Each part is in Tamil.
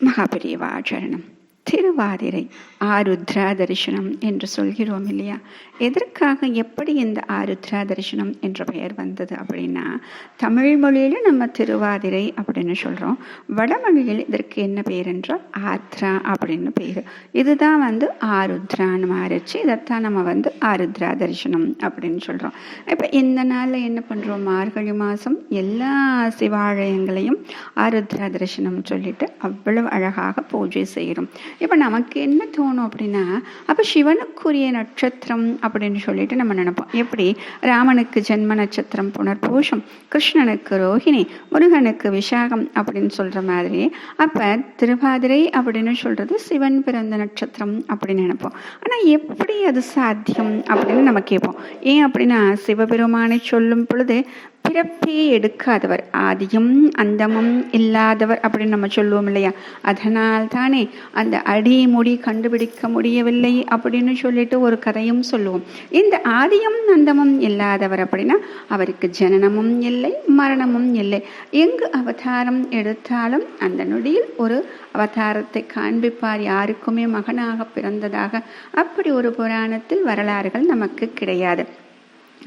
我还没有发觉呢。திருவாதிரை ஆருத்ரா தரிசனம் என்று சொல்கிறோம் இல்லையா? எதற்காக எப்படி இந்த ஆருத்ரா தரிசனம் என்ற பெயர் வந்தது அப்படின்னா தமிழ் மொழியில் நம்ம திருவாதிரை அப்படின்னு சொல்கிறோம் வடமொழியில் இதற்கு என்ன பேர் என்றால் ஆத்ரா அப்படின்னு பேர் இதுதான் வந்து ஆருத்ரான்னு மாறிச்சு இதைத்தான் நம்ம வந்து ஆருத்ரா தரிசனம் அப்படின்னு சொல்கிறோம் இப்போ இந்த நாளில் என்ன பண்ணுறோம் மார்கழி மாதம் எல்லா சிவாலயங்களையும் ஆருத்ரா தரிசனம் சொல்லிட்டு அவ்வளவு அழகாக பூஜை செய்கிறோம். இப்போ நமக்கு என்ன தோணும் அப்படின்னா அப்போ சிவனுக்குரிய நட்சத்திரம் அப்படின்னு சொல்லிட்டு நம்ம நினைப்போம். எப்படி? ராமனுக்கு ஜென்ம நட்சத்திரம் புனர்பூஷம் கிருஷ்ணனுக்கு ரோஹிணி முருகனுக்கு விசாகம் அப்படின்னு சொல்கிற மாதிரி அப்போ திருவாதிரை அப்படின்னு சொல்கிறது சிவன் பிறந்த நட்சத்திரம் அப்படின்னு நினைப்போம். ஆனால் எப்படி அது சாத்தியம் அப்படின்னு நம்ம கேட்போம். ஏன் அப்படின்னா சிவபெருமானை சொல்லும் பொழுது பிறப்பே எடுக்காதவர். ஆதியும் அந்தமும் இல்லாதவர் அப்படின்னு நம்ம சொல்லுவோம் இல்லையா? அதனால் தானே அந்த அடி முடி கண்டுபிடிக்க முடியவில்லை அப்படின்னு சொல்லிட்டு ஒரு கதையும் சொல்லுவோம். இந்த ஆதியும் அந்தமும் இல்லாதவர் அப்படின்னா அவருக்கு ஜனனமும் இல்லை மரணமும் இல்லை. எங்கு அவதாரம் எடுத்தாலும் அந்த நொடியில் ஒரு அவதாரத்தை காண்பிப்பார் யாருக்குமே மகனாக பிறந்ததாக. அப்படி ஒரு புராணத்தில் வரலாறுகள் நமக்கு கிடையாது.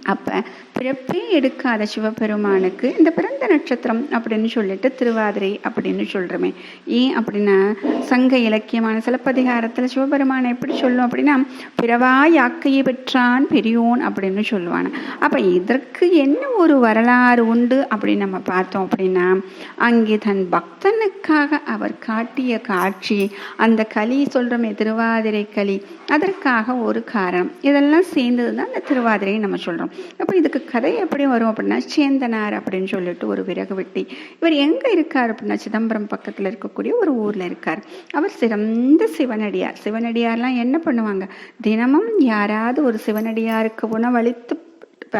அப்போ பிறப்பே எடுக்காத சிவபெருமானுக்கு இந்த பிறந்த நட்சத்திரம் அப்படின்னு சொல்லிட்டு திருவாதிரை அப்படின்னு சொல்கிறோமே ஏன் அப்படின்னா சங்க இலக்கியமான சிலப்பதிகாரத்தில் சிவபெருமானை எப்படி சொல்லும் அப்படின்னா பிறவா யாக்கையை பெற்றான் பெரியோன் அப்படின்னு சொல்லுவான் அப்போ இதற்கு என்ன ஒரு வரலாறு உண்டு அப்படின்னு நம்ம பார்த்தோம் அப்படின்னா அங்கே தன் பக்தனுக்காக அவர் காட்டிய காட்சி அந்த களி சொல்கிறோமே திருவாதிரை களி அதற்காக ஒரு காரணம். இதெல்லாம் சேர்ந்தது தான் அந்த திருவாதிரையை நம்ம சொல்கிறோம் அப்போ இதுக்கு கதை எப்படி வரும் அப்படின்னா சேந்தனார் அப்படின்னு சொல்லிட்டு ஒரு விறகு வெட்டி இவர் எங்கே இருக்கார் அப்படின்னா சிதம்பரம் பக்கத்தில் இருக்கக்கூடிய ஒரு ஊரில் இருக்கார். அவர் சிறந்த சிவனடியார். சிவனடியார்லாம் என்ன பண்ணுவாங்க? தினமும் யாராவது ஒரு சிவனடியாருக்கு உணவளித்து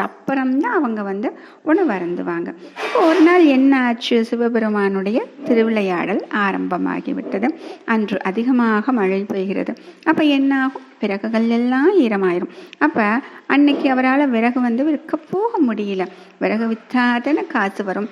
அப்புறம்தான் அவங்க வந்து உணவு அருந்துவாங்க. இப்போ ஒரு நாள் என்ன ஆச்சு சிவபெருமானுடைய திருவிளையாடல் ஆரம்பமாகிவிட்டது. அன்று அதிகமாக மழை பெய்கிறது. அப்போ என்ன ஆகும் விறகுகள் எல்லாம் ஈரமாயிரும். அப்போ அன்னைக்கு அவரால் விறகு வந்து விற்க போக முடியல. விறகு விற்றாதன காசு வரும்.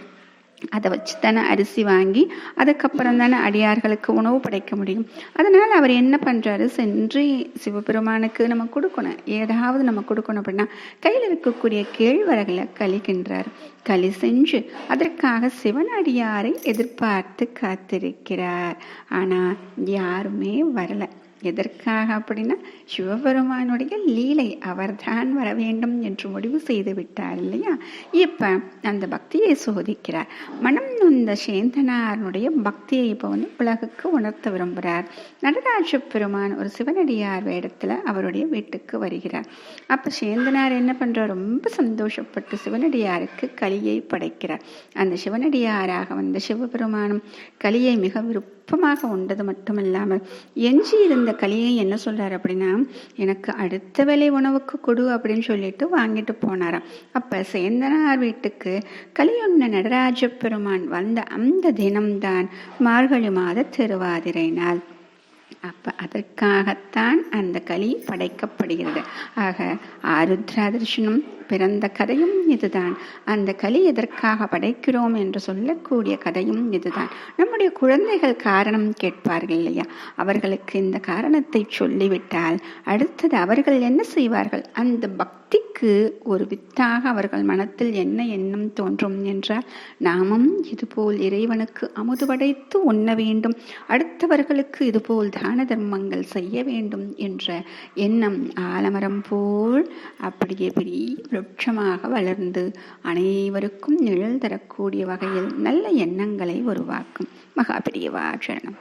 அதை வச்சு தானே அரிசி வாங்கி அதுக்கப்புறம் தானே அடியார்களுக்கு உணவு படைக்க முடியும். அதனால் அவர் என்ன பண்ணுறாரு சென்று சிவபெருமானுக்கு நம்ம கொடுக்கணும். ஏதாவது நம்ம கொடுக்கணும் அப்படின்னா கையில் இருக்கக்கூடிய கேழ்வரகளை கழிக்கின்றார். களி செஞ்சு அதற்காக சிவனடியாரை எதிர்பார்த்து காத்திருக்கிறார். ஆனால் யாருமே வரலை. எதற்காக அப்படின்னா சிவபெருமானுடைய லீலை அவர்தான் வர வேண்டும் என்று முடிவு செய்து விட்டார் இல்லையா? இப்போ அந்த பக்தியை சோதிக்கிறார். மனம் நொந்த சேந்தனாரனுடைய பக்தியை இப்போ வந்து உலகுக்கு உணர்த்த விரும்புகிறார் நடராஜ பெருமான் ஒரு சிவனடியார் வேடத்தில் அவருடைய வீட்டுக்கு வருகிறார். அப்போ சேந்தனார் என்ன பண்ணுறார் ரொம்ப சந்தோஷப்பட்டு சிவனடியாருக்கு களியை படைக்கிறார். அந்த சிவனடியாராக வந்த சிவபெருமானும் களியை மிக விருப்பமாக உண்டது மட்டுமில்லாமல் எஞ்சி இருந்த களியை என்ன சொல்றாரு அப்படின்னா எனக்கு அடுத்த வேலை உணவுக்கு கொடு அப்படின்னு சொல்லிட்டு வாங்கிட்டு போனாராம். அப்ப சேந்தனார் வீட்டுக்கு களியொன்ன நடராஜ பெருமான் வந்த அந்த தினம்தான் மார்கழி மாத திருவாதிரை நாள். அப்போ அதற்காகத்தான் அந்த களி படைக்கப்படுகிறது. ஆக ஆருத்ரா தர்ஷனும் பிறந்த கதையும் இதுதான். அந்த களி எதற்காக படைக்கிறோம் என்று சொல்லக்கூடிய கதையும் இதுதான். நம்முடைய குழந்தைகள் காரணம் கேட்பார்கள் இல்லையா? அவர்களுக்கு இந்த காரணத்தை சொல்லிவிட்டால் அடுத்தது அவர்கள் என்ன செய்வார்கள்? அந்த பக்திக்கு ஒரு வித்தாக அவர்கள் மனத்தில் என்ன எண்ணம் தோன்றும் என்றால் நாமும் இதுபோல் இறைவனுக்கு அமுது படைத்து உண்ண வேண்டும். அடுத்தவர்களுக்கு இதுபோல் தான தர்மங்கள் செய்ய வேண்டும் என்ற எண்ணம் ஆலமரம் போல் அப்படியே பெரிய விருட்சமாக வளர்ந்து அனைவருக்கும் நிழல் தரக்கூடிய வகையில் நல்ல எண்ணங்களை உருவாக்கும். மகாபிரியவாச்சரணம்